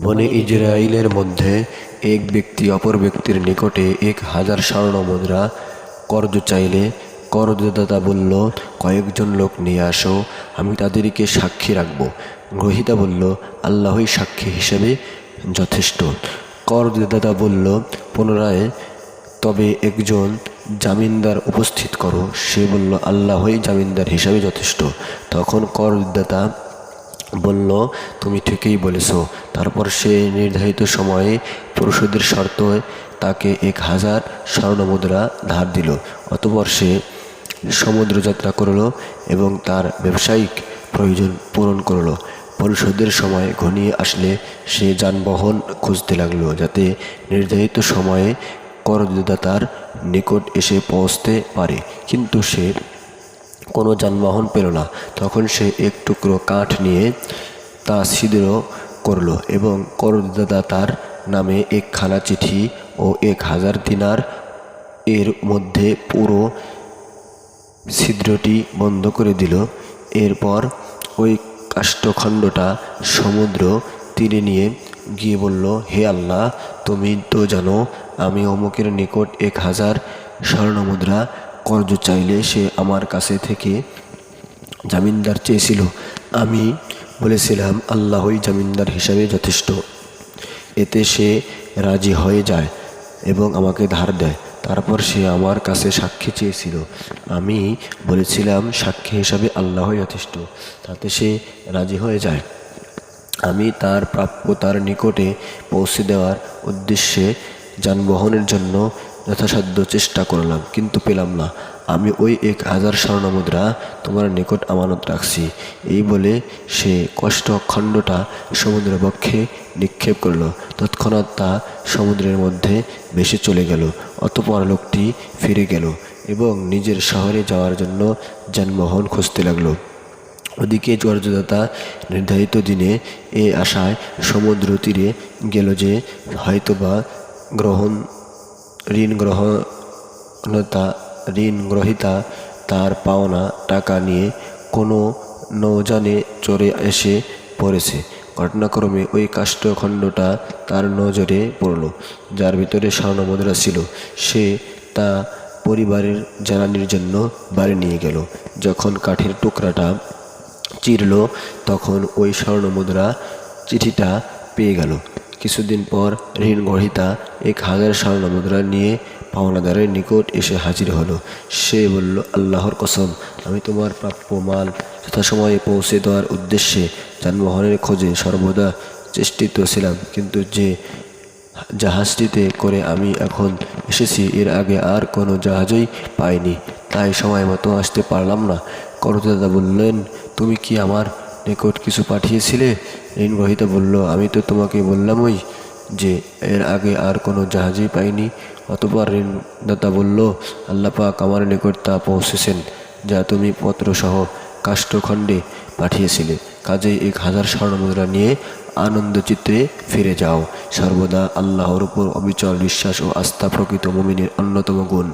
বনে ইজরাইলের মধ্যে এক ব্যক্তি অপর ব্যক্তির নিকটে এক হাজার স্বর্ণ মুদ্রা, কর্জ চাইলে। করদাতা বলল, কয়েকজন লোক নিয়ে আসো, আমি তাদেরকে সাক্ষী রাখব। গ্রহিতা বলল, আল্লাহই সাক্ষী হিসেবে যথেষ্ট। করদাতা বলল, পুনরায় তবে একজন জামিনদার উপস্থিত করো। সে বলল, আল্লাহই জামিনদার হিসাবে যথেষ্ট। তখন করদাতা বলল, তুমি ঠিকই বলেছ। তারপর সে নির্ধারিত সময়ে পরিশোধের শর্ত তাকে এক হাজার স্বর্ণমুদ্রা ধার দিল। অতপর সে সমুদ্র যাত্রা করল এবং তার ব্যবসায়িক প্রয়োজন পূরণ করল। পরিশোধের সময় ঘনিয়ে আসলে সে যানবাহন খুঁজতে লাগল, যাতে নির্ধারিত সময়ে করদাতার নিকট এসে পৌঁছতে পারে। কিন্তু সে কোনো যানবাহন পেল না। তখন সে এক টুকরো কাঠ নিয়ে তা ছিদ্র করল এবং করদাতা তার নামে এক খানা চিঠি ও এক হাজার দিনার এর মধ্যে পুরো ছিদ্রটি বন্ধ করে দিল। এরপর ওই কাষ্ঠখণ্ডটা সমুদ্র তীরে নিয়ে গিয়ে বলল, হে আল্লাহ, তুমি তো জানো, আমি অমুকের নিকট এক হাজার স্বর্ণমুদ্রা কর্জ চাইলে সে আমার কাছে থেকে জামিনদার চেয়েছিল। আমি বলেছিলাম, আল্লাহই জামিনদার হিসাবে যথেষ্ট। এতে সে রাজি হয়ে যায় এবং আমাকে ধার দেয়। তারপর সে আমার কাছে সাক্ষী চেয়েছিল। আমি বলেছিলাম, সাক্ষী হিসাবে আল্লাহই যথেষ্ট। তাতে সে রাজি হয়ে যায়। আমি তার প্রাপ্য তার নিকটে পৌঁছে দেওয়ার উদ্দেশ্যে যানবাহনের জন্য যথাসাধ্য চেষ্টা করলাম, কিন্তু পেলাম না। আমি ওই এক হাজার স্বর্ণমুদ্রা তোমার নিকট আমানত রাখছি। এই বলে সে কষ্টখণ্ডটা সমুদ্রের বক্ষে নিক্ষেপ করল। তৎক্ষণাৎ তা সমুদ্রের মধ্যে ভেসে চলে গেল, অতপর লোকটি ফিরে গেল এবং নিজের শহরে যাওয়ার জন্য যানবাহন খুঁজতে লাগল। ওদিকে জর্জদাতা নির্ধারিত দিনে এ আশায় সমুদ্র তীরে গেল যে হয়তোবা গ্রহণ ঋণ গ্রহণতা ঋণ গ্রহিতা তার পাওনা টাকা নিয়ে কোনো নৌযানে চড়ে এসে পড়েছে। ঘটনাক্রমে ওই কাষ্ঠখণ্ডটা তার নজরে পড়ল, যার ভিতরে স্বর্ণমুদ্রা ছিল। সে তা পরিবারের জ্বালানির জন্য বাড়ি নিয়ে গেল। যখন কাঠের টুকরাটা চিরল, তখন ওই স্বর্ণমুদ্রা চিঠিটা পেয়ে গেল। কিছুদিন পর ঋণ গ্রহিতা এক হাজার স্বর্ণমুদ্রা নিয়ে পাওনাদারের নিকট এসে হাজির হলো। সে বলল, আল্লাহর কসম, আমি তোমার প্রাপ্য মাল যথাসময়ে পৌঁছে দেওয়ার উদ্দেশ্যে যানবাহনের খোঁজে সর্বদা চেষ্টিত ছিলাম। কিন্তু যে জাহাজটিতে করে আমি এখন এসেছি, এর আগে আর কোনো জাহাজই পাইনি। তাই সময় মতো আসতে পারলাম না। করদাদা বললেন, তুমি কি আমার নিকট কিছু পাঠিয়েছিলে? ঋণ গ্রহিতা বলল, আমি তো তোমাকে বললামই যে এর আগে আর কোনো জাহাজই পাইনি। অতপর ঋণদাতা বলল আল্লাপাক আমার নিকট তা পৌঁছেছেন, যা তুমি পত্রসহ কাষ্ঠখণ্ডে পাঠিয়েছিলে। কাজেই এক হাজার স্বর্ণমুদ্রা নিয়ে আনন্দচিত্রে ফিরে যাও। সর্বদা আল্লাহর উপর অবিচল বিশ্বাস ও আস্থা প্রকৃত মুমিনের অন্যতম গুণ।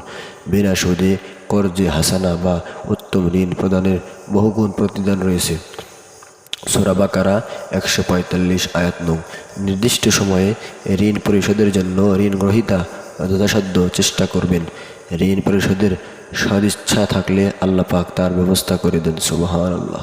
বিনা সুদে কর্জে হাসানা বা উত্তম ঋণ প্রদানের বহুগুণ প্রতিদান রয়েছে। সোরাবাকারা একশো পঁয়তাল্লিশ আয়াত নৌ। নির্দিষ্ট সময়ে ঋণ পরিশোধের জন্য ঋণ গ্রহিতা যথাসাধ্য চেষ্টা করবেন। ঋণ পরিশোধের সদিচ্ছা থাকলে আল্লাহ পাক তার ব্যবস্থা করে দেন সুবাহ আল্লাহ